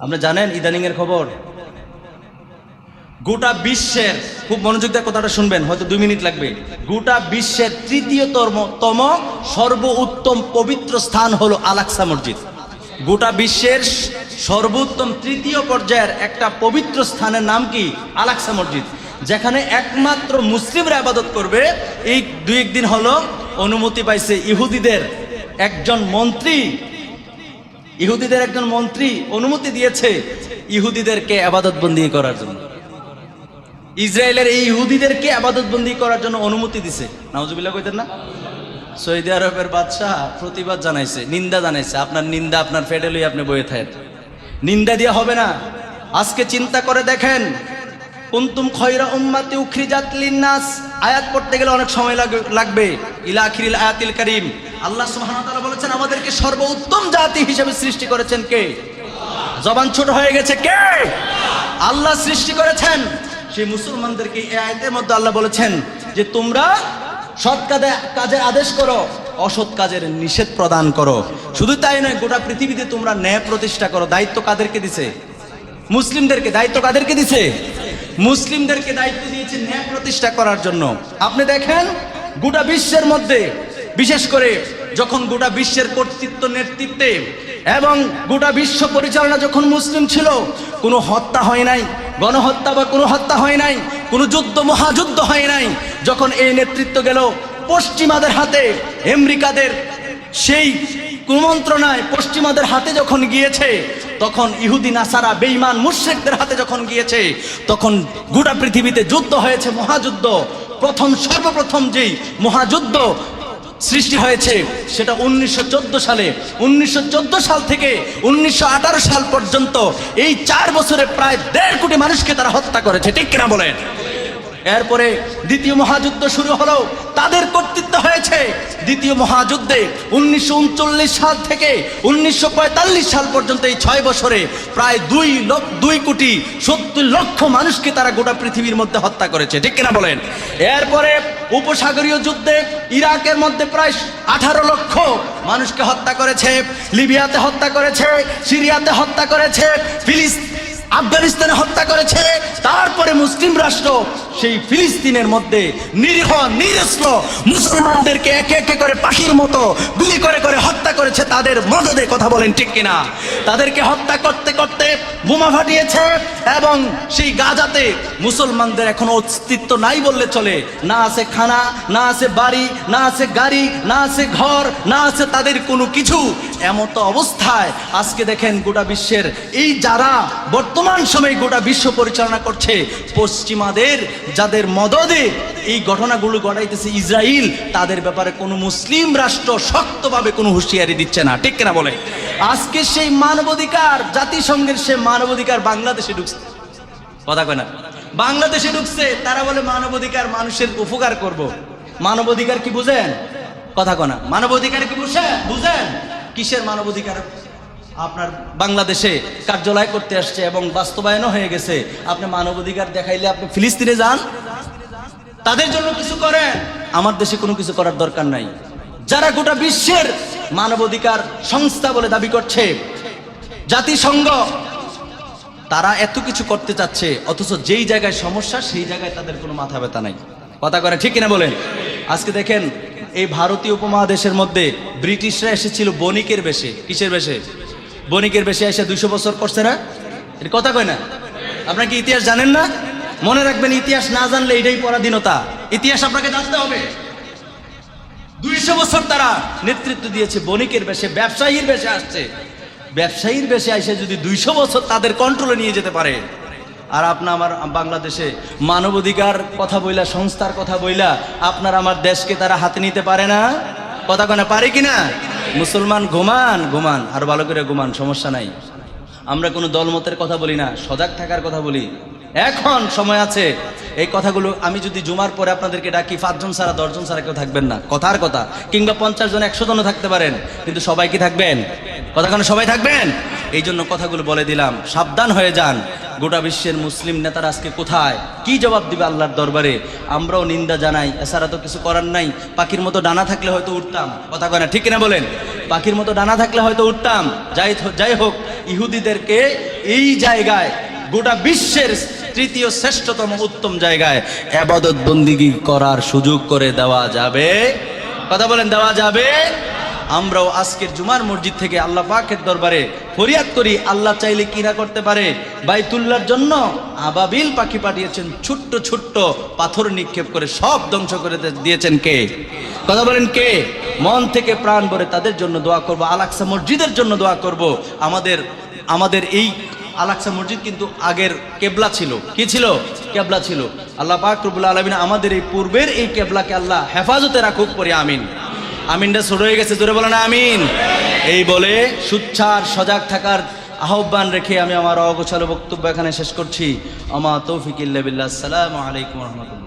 আপনি জানেন ইদানিং এর খবর? গোটা বিশ্বের, খুব মনোযোগ দিয়ে কথাটা শুনবেন, হয়তো দুই মিনিট লাগবে। গোটা বিশ্বের তৃতীয়তম তম সর্ব উত্তম পবিত্র স্থান হলো আলাক্সা মসজিদ। গোটা বিশ্বের সর্বোত্তম তৃতীয় পর্যায়ের একটা পবিত্র স্থানের নাম কি? আলাক্সা মসজিদ। যেখানে একমাত্র মুসলিমরা আবাদত করবে। এই দুই একদিন হলো অনুমতি পাইছে ইহুদিদের একজন মন্ত্রী ইহুদিদের একজন মন্ত্রী অনুমতি দিয়েছে ইহুদিদেরকে আবাদতবন্দি করার জন্য। ইসরায়েলের এই ইহুদিদেরকে আবাদতবন্দি করার জন্য অনুমতি দিছে। নাউজুবিল্লাহ কইতেন না? সৌদি আরবের বাদশাহ প্রতিবাদ জানাইছে, নিন্দা জানাইছে। আপনার নিন্দা, আপনার ফেডেলই আপনি বয়ে থাকেন। নিন্দা দিয়ে হবে না। আজকে চিন্তা করে দেখেন কুন্তুম খয়রা উম্মাতি উখরিজাত লিন্নাস। আয়াত পড়তে গেলে অনেক সময় লাগ- লাগবে। ইলা আখিরিল আয়াতিল করিম। আল্লাহ সুবহানাহু ওয়া তাআলা বলেছেন, আমাদেরকে সর্বোত্তম জাতি হিসেবে সৃষ্টি করেছেন কে? জবান ছোট হয়ে গেছে কে? আল্লাহ সৃষ্টি করেছেন। সেই মুসলমানদেরকে এই আয়াতের মধ্যে আল্লাহ বলেছেন যে, তোমরা সৎ কাজে, কাজের আদেশ করো, অসৎ কাজের নিষেধ প্রদান করো। শুধু তাই নয়, গোটা পৃথিবীতে তোমরা ন্যায় প্রতিষ্ঠা করো। দায়িত্ব কাদেরকে দিছে? মুসলিমদেরকে দায়িত্ব কাদেরকে দিছে? মুসলিমদেরকে দায়িত্ব দিয়েছে ন্যায় প্রতিষ্ঠা করার জন্য। আপনি দেখেন, গোটা বিশ্বের মধ্যে, বিশেষ করে যখন গোটা বিশ্বের কর্তৃত্ব নেতৃত্বে এবং গোটা বিশ্ব পরিচালনা যখন মুসলিম ছিল, কোনো হত্যা হয় নাই, গণহত্যা বা কোনো হত্যা হয় নাই, কোনো যুদ্ধ, মহাযুদ্ধ হয় নাই, যখন এই নেতৃত্ব গেল পশ্চিমাদের হাতে, আমেরিকাদের সেই কুমন্ত্রণায় পশ্চিমাদের হাতে যখন গিয়েছে, তখন ইহুদি, নাসারা, বেঈমান, মুশ্রিকদের হাতে যখন গিয়েছে, তখন গোটা পৃথিবীতে যুদ্ধ হয়েছে, মহাযুদ্ধ। প্রথম, সর্বপ্রথম যেই মহাযুদ্ধ সৃষ্টি হয়েছে, সেটা উনিশশো চোদ্দ সালে। উনিশশো চোদ্দ সাল থেকে উনিশশো আঠারো সাল পর্যন্ত এই চার বছরে প্রায় দেড় কোটি মানুষকে তারা হত্যা করেছে, ঠিক কিনা বলেন? এরপরে দ্বিতীয় মহাযুদ্ধ শুরু হলো, তাদের কর্তৃত্ব হয়েছে দ্বিতীয় মহাযুদ্ধে উনিশশো উনচল্লিশ সাল থেকে উনিশশো পঁয়তাল্লিশ সাল পর্যন্ত এই ছয় বছরে প্রায় দুই লক্ষ দুই কোটি সত্তর লক্ষ মানুষকে তারা গোটা পৃথিবীর মধ্যে হত্যা করেছে। ঠিক কিনা বলেন? এরপরে উপসাগরীয় যুদ্ধে ইরাকের মধ্যে প্রায় আঠারো লক্ষ মানুষকে হত্যা করেছে, লিবিয়াতে হত্যা করেছে, সিরিয়াতে হত্যা করেছে ফিলিস্তিন আফগানিস্তানে হত্যা করেছে, তারপরে মুসলিম রাষ্ট্র সেই ফিলিস্তিনের মধ্যে নিরীহ, নিরস্ত্র মুসলমানদেরকে একে একে করে পাখির মতো গুলি করে করে হত্যা করেছে, তাদের মদদে কথা বলেন ঠিক কিনা? তাদেরকে হত্যা করতে করতে বোমা ফাটিয়েছে এবং সেই গাজাতে মুসলমানদের এখন অস্তিত্ব নাই বললে চলে। না আছে খানা, না আছে বাড়ি, না আছে গাড়ি, না আছে ঘর, না আছে তাদের কোনো কিছু। এমত অবস্থায় আজকে দেখেন গোটা বিশ্বের এই যারা বর্তমান সময়ে গোটা বিশ্ব পরিচালনা করছে, পশ্চিমাদের যাদের মদদে এই ঘটনাগুলো ঘটাইতেছে ইসরায়েল তাদের ব্যাপারে কোনো মুসলিম রাষ্ট্র শক্তভাবে কোনো হুঁশিয়ারি দিচ্ছে না। ঠিক কিনা বলে? আজকে সেই মানবাধিকার, জাতিসংঘের সে মানবাধিকার বাংলাদেশে ঢুকছে। কথা কয় না? বাংলাদেশে ঢুকছে, তারা বলে মানবাধিকার মানুষের উপকার করব। মানবাধিকার কি বুঝেন? কথা কনা মানবাধিকার কি বুঝেন? বুঝেন? কিসের মানবাধিকার? আপনার বাংলাদেশে কার্যালয় করতে আসছে এবং বাস্তবায়নও হয়ে গেছে। আপনি মানবাধিকার দেখাইলে আপনি ফিলিস্তিনে যান। তাদের জন্য কিছু করেন। আমার দেশে কোনো কিছু করার দরকার নাই। যারা গোটা বিশ্বের মানবাধিকার সংস্থা বলে দাবি করছে, জাতিসংঘ, তারা এত কিছু করতে চাচ্ছে, অথচ যেই জায়গায় সমস্যা, সেই জায়গায় তাদের কোনো মাথা ব্যথা নাই। কথা করে ঠিক কিনা বলেন? আজকে দেখেন, এই ভারতীয় উপমহাদেশের মধ্যে ব্রিটিশরা এসেছিল বণিকের বেশে। কিসের বেশে? বণিকের বেশি এসে দুইশো বছর করছে না? এটা কথা কয় না? আপনার কি ইতিহাস জানেন না? মনে রাখবেন, ইতিহাস না জানলে এটাই পরাধীনতা। ইতিহাস আপনাকে জানতে হবে। দুইশো বছর তারা নেতৃত্ব দিয়েছে, বণিকের বেশে, ব্যবসায়ীর বেশে আসছে। ব্যবসায়ীর বেশে এসে যদি দুইশো বছর তাদের কন্ট্রোলে নিয়ে যেতে পারে। আর আপনার আমার বাংলাদেশে মানবাধিকার কথা বইলা, সংস্থার কথা বইলা, আপনার আমার দেশকে তারা হাতে নিতে পারে না? কথা কেন পারে কি না? মুসলমান ঘুমান ঘুমান, আর ভালো করে ঘুমান, সমস্যা নাই। আমরা কোনো দলমতের কথা বলি না, সজাগ থাকার কথা বলি। এখন সময় আছে, এই কথাগুলো আমি যদি জুমার পরে আপনাদেরকে ডাকি, পাঁচজন ছাড়া, দশজন ছাড়া কেউ থাকবেন না। কথার কথা, কিংবা পঞ্চাশ জন, একশো জনও থাকতে পারেন, কিন্তু সবাই কি থাকবেন? কথা কেন, সবাই থাকবেন? এই জন্য কথাগুলো বলে দিলাম, সাবধান হয়ে যান। গোটা বিশ্বের মুসলিম নেতারা আজকে কোথায়? কি জবাব দিবে আল্লাহর দরবারে? আমরাও নিন্দা জানাই। এছাড়া তো কিছু করার নাই। পাখির মতো ডানা থাকলে হয়তো উঠতাম। কথা কয় না, ঠিক কিনা বলেন? পাখির মতো ডানা থাকলে হয়তো উঠতাম। যাই যাই হোক, ইহুদিদেরকে এই জায়গায়, গোটা বিশ্বের তৃতীয় শ্রেষ্ঠতম উত্তম জায়গায় আবাদত বন্দিগি করার সুযোগ করে দেওয়া যাবে। কথা বলেন, দেওয়া যাবে? আমরাও আজকের জুমার মসজিদ থেকে আল্লাহ পাকের দরবারে ফরিয়াদ করি। আল্লাহ চাইলে কি না করতে পারে? বাইতুল্লার জন্য আবাবিল পাখি পাঠিয়েছেন, ছোট্ট ছোট্ট পাথর নিক্ষেপ করে সব ধ্বংস করে দিয়েছেন কে? কথা বলেন কে? মন থেকে প্রাণ ভরে তাদের জন্য দোয়া করব। আলাক্সা মসজিদের জন্য দোয়া করব। আমাদের আমাদের এই আলাক্সা মসজিদ কিন্তু আগের কেবলা ছিল। কি ছিল? কেবলা ছিল। আল্লাহ পাক রব্বুল আলমিন আমাদের এই পূর্বের এই কেবলাকে আল্লাহ হেফাজতে রাখুক পরে, আমিন। আমিনটা ছোট হয়ে গেছে, জোরে বলে না আমিন। এই বলে সুচ্ছার, সজাগ থাকার আহ্বান রেখে আমি আমার অগোছালো বক্তব্য এখানে শেষ করছি। আমা তৌফিক সালাম আলাইকুম রহমতুল্লাহ।